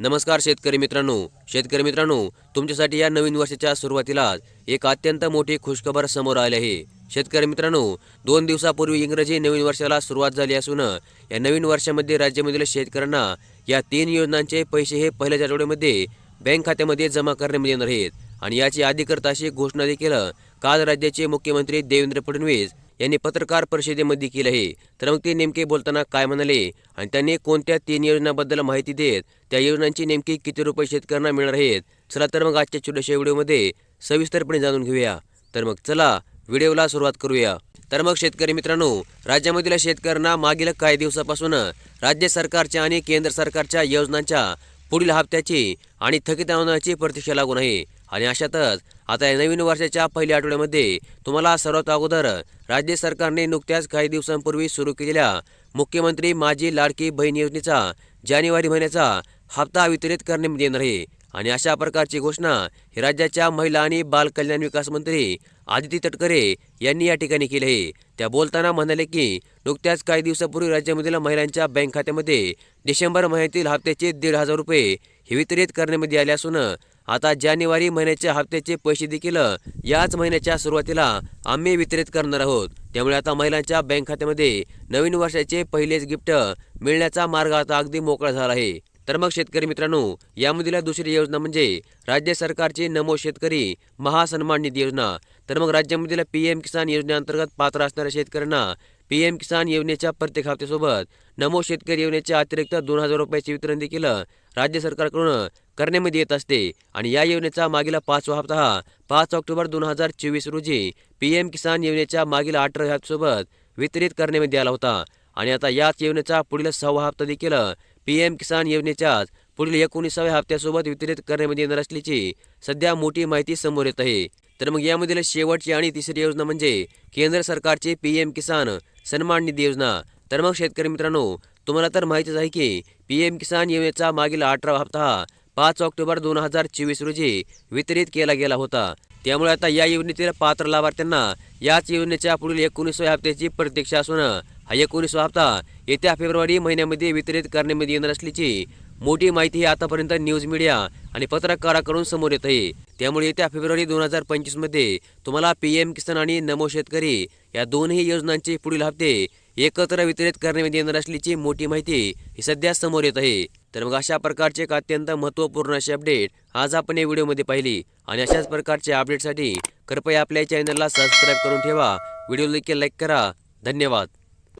नमस्कार शेतकरी मित्रांनो. शेतकरी मित्रांनो तुमच्यासाठी या नवीन वर्षाच्या सुरुवातीला एक अत्यंत मोठी खुशखबर समोर आली आहे. शेतकरी मित्रांनो दोन दिवसापूर्वी इंग्रजी नवीन वर्षाला सुरुवात झाली असून या नवीन वर्षामध्ये राज्यामधील शेतकऱ्यांना या तीन योजनांचे पैसे हे पहिल्याच आठवड्यामध्ये बँक खात्यामध्ये जमा करण्यात येणार आहेत. आणि याची अधिकृत अशी घोषणा देखील काल राज्याचे मुख्यमंत्री देवेंद्र फडणवीस यांनी पत्रकार परिषदेमध्ये केलं आहे. तर मग ते नेमके बोलताना काय म्हणाले? आणि त्यांनी कोणत्या तीन योजनाबद्दल माहिती देत त्या योजनांची नेमकी किती रुपये शेतकऱ्यांना मिळणार आहेत? चला तर मग आजच्या छोट्याशा व्हिडिओमध्ये सविस्तरपणे जाणून घेऊया. तर मग चला व्हिडिओला सुरुवात करूया. तर मग शेतकरी मित्रांनो राज्यामधील शेतकऱ्यांना मागील काही दिवसापासून राज्य सरकारच्या आणि केंद्र सरकारच्या योजनांच्या पुढील हप्त्याची आणि थकीत अनुदानाची प्रतीक्षा लागून आहे. आणि अशातच आता या नवीन वर्षाच्या पहिल्या आठवड्यामध्ये तुम्हाला सर्वात अगोदर राज्य सरकारने नुकत्याच काही दिवसांपूर्वी सुरू केलेल्या मुख्यमंत्री माझी लाडकी बहीण योजनेचा जानेवारी महिन्याचा हप्ता वितरित करण्यात म्हणजे येणार आहे. आणि अशा प्रकारची घोषणा ही राज्याच्या महिला आणि बाल कल्याण विकास मंत्री आदिती तटकरे यांनी या ठिकाणी केली आहे. त्या बोलताना म्हणाले की नुकत्याच काही दिवसापूर्वी राज्यामधील महिलांच्या बँक खात्यामध्ये डिसेंबर महिन्यातील हप्त्याचे दीड हजार रुपये हे वितरित करण्यामध्ये म्हणजे आले असून आता जानेवारी महिन्याच्या हप्त्याचे पैसे देखील याच महिन्याच्या सुरुवातीला आम्ही वितरित करणार आहोत. त्यामुळे आता महिलांच्या बँक खात्यामध्ये नवीन वर्षाचे पहिलेच गिफ्ट मिळण्याचा मार्ग आता अगदी मोकळा झाला आहे. तर मग शेतकरी मित्रांनो यामधील दुसरी योजना म्हणजे राज्य सरकारची नमो शेतकरी महासन्मान निधी योजना. तर मग राज्यामधील पी एम किसान योजनेअंतर्गत पात्र असणाऱ्या शेतकऱ्यांना पी एम किसान योजनेच्या प्रत्येक हप्त्यासोबत नमो शेतकरी योजनेच्या अतिरिक्त दोन हजार रुपयाचे वितरण देखील राज्य सरकारकडून करण्यामध्ये येत असते. आणि या योजनेचा मागील पाचवा हप्ता हा पाच ऑक्टोबर दोन हजार चोवीस रोजी पी एम किसान योजनेच्या मागील अठरा हप्त्यासोबत वितरित करण्यामध्ये आला होता. आणि आता याच योजनेचा पुढील सहावा हप्ता देखील पी एम किसान योजनेच्याच पुढील एकोणीसाव्या हप्त्यासोबत वितरित करण्यामध्ये येणार असल्याची सध्या मोठी माहिती समोर येत आहे. तर मग यामधील शेवटची आणि तिसरी योजना म्हणजे केंद्र सरकारची पी एम किसान सन्मान निधी योजना. तर मग शेतकरी मित्रांनो तुम्हाला तर माहितीच आहे की पी एम किसान योजनेचा मागील अठरावा हप्ता हा पाच ऑक्टोबर दोन हजार चोवीस रोजी वितरित केला गेला होता. त्यामुळे आता या योजनेतील पात्र लाभार्थ्यांना याच योजनेच्या पुढील एकोणीसव्या हप्त्याची प्रतीक्षा असून हा एकोणीसवा हप्ता येत्या फेब्रुवारी महिन्यामध्ये वितरित करण्यामध्ये येणार असल्याची मोठी माहिती ही आतापर्यंत न्यूज मीडिया आणि पत्रकाराकडून समोर येत आहे. त्यामुळे येत्या फेब्रुवारी दोन हजार पंचवीसमध्ये तुम्हाला पी एम किसान आणि नमो शेतकरी या दोन्ही योजनांचे पुढील हप्ते एकत्र वितरित करण्यामध्ये येणार असल्याची मोठी माहिती ही सध्या समोर येत आहे. तर मग अशा प्रकारचे एक अत्यंत महत्त्वपूर्ण असे अपडेट आज आपण या व्हिडिओमध्ये पाहिली. आणि अशाच प्रकारच्या अपडेटसाठी कृपया आपल्या चॅनलला सबस्क्राईब करून ठेवा. व्हिडिओ देखील लाईक करा. धन्यवाद.